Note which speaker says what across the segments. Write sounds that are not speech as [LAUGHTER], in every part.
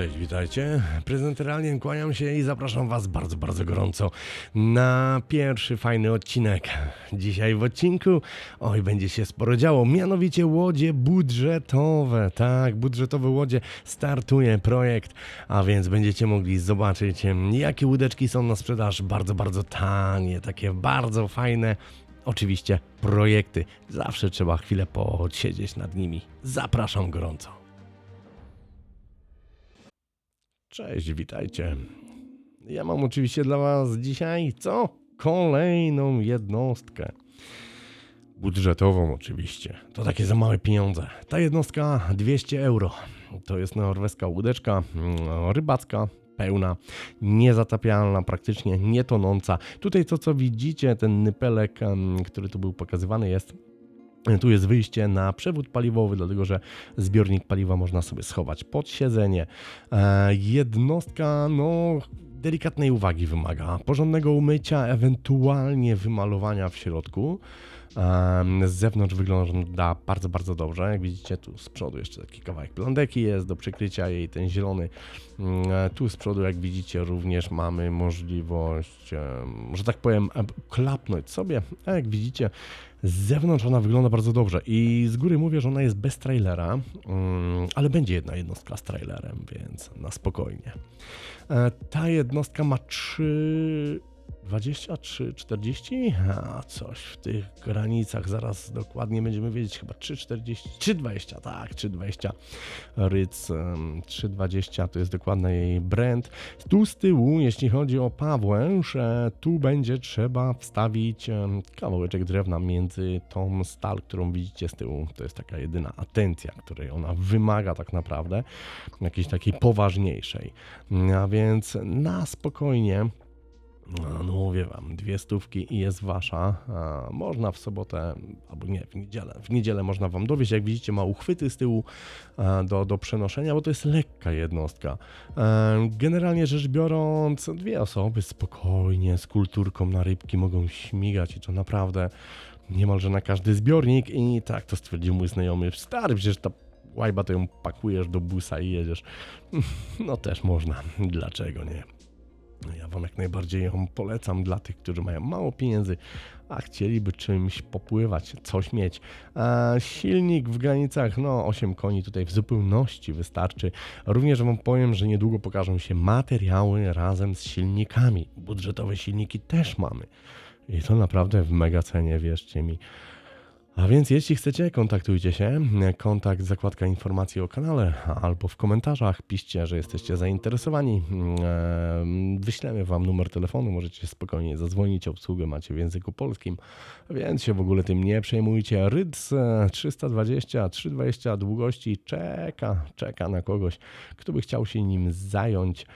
Speaker 1: Cześć, witajcie. Prezent Realien, kłaniam się i zapraszam Was bardzo, bardzo gorąco na pierwszy fajny odcinek. Dzisiaj w odcinku, oj, będzie się sporo działo, mianowicie łodzie budżetowe. Tak, budżetowe łodzie startuje projekt, a więc będziecie mogli zobaczyć, jakie łódeczki są na sprzedaż. Bardzo, bardzo tanie, takie bardzo fajne. Oczywiście projekty. Zawsze trzeba chwilę posiedzieć nad nimi. Zapraszam gorąco. Cześć, witajcie. Ja mam oczywiście dla Was dzisiaj co? Kolejną jednostkę. Budżetową oczywiście. To takie za małe pieniądze. Ta jednostka 200 euro. To jest norweska łódeczka mm, rybacka. Pełna, niezatapialna, praktycznie nietonąca. Tutaj to, co widzicie, ten nypelek, który tu był pokazywany, jest tu jest wyjście na przewód paliwowy, dlatego że zbiornik paliwa można sobie schować pod siedzenie. E, jednostka, no, delikatnej uwagi wymaga. Porządnego umycia, ewentualnie wymalowania w środku. Z zewnątrz wygląda bardzo, bardzo dobrze. Jak widzicie, tu z przodu jeszcze taki kawałek plandeki jest do przykrycia jej, ten zielony. Mm, e, Tu z przodu, jak widzicie, również mamy możliwość, że tak powiem, klapnąć sobie. A jak widzicie, z zewnątrz ona wygląda bardzo dobrze i z góry mówię, że ona jest bez trailera, mm, ale będzie jedna jednostka z trailerem, więc na spokojnie. E, Ta jednostka ma 3... 23, 40? A coś w tych granicach, zaraz dokładnie będziemy wiedzieć, chyba 3,40, 3,20, tak, 3,20 Ryc, em, 3,20 to jest dokładny jej brand. Tu z tyłu, jeśli chodzi o Pawłęż, e, tu będzie trzeba wstawić kawałeczek drewna między tą stal, którą widzicie z tyłu. To jest taka jedyna atencja, której ona wymaga tak naprawdę, jakiejś takiej poważniejszej. A więc na spokojnie no, no mówię wam, dwie stówki i jest wasza. Można w sobotę, albo nie, w niedzielę. W niedzielę można wam dowieść. Jak widzicie, ma uchwyty z tyłu do, do przenoszenia, bo to jest lekka jednostka. E, Generalnie rzecz biorąc, dwie osoby spokojnie z kulturką na rybki mogą śmigać i to naprawdę niemalże na każdy zbiornik. I tak to stwierdził mój znajomy. Stary, przecież ta łajba to ją pakujesz do busa i jedziesz. [LAUGHS] No też można. Dlaczego nie? Ja Wam jak najbardziej ją polecam dla tych, którzy mają mało pieniędzy, a chcieliby czymś popływać, coś mieć. A silnik w granicach, no 8 koni tutaj w zupełności wystarczy. Również Wam powiem, że niedługo pokażą się materiały razem z silnikami. Budżetowe silniki też mamy. I to naprawdę w mega cenie, wierzcie mi. A więc jeśli chcecie, kontaktujcie się. Kontakt, zakładka informacji o kanale albo w komentarzach piszcie, że jesteście zainteresowani. Wyślemy wam numer telefonu, możecie spokojnie zadzwonić, obsługę macie w języku polskim, więc się w ogóle tym nie przejmujcie. Ryds e, 320, 320 długości czeka, czeka na kogoś, kto by chciał się nim zająć.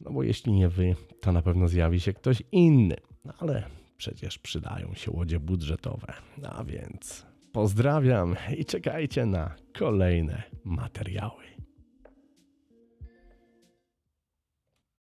Speaker 1: No bo jeśli nie wy, to na pewno zjawi się ktoś inny. No ale przecież przydają się łodzie budżetowe. A więc pozdrawiam i czekajcie na kolejne materiały.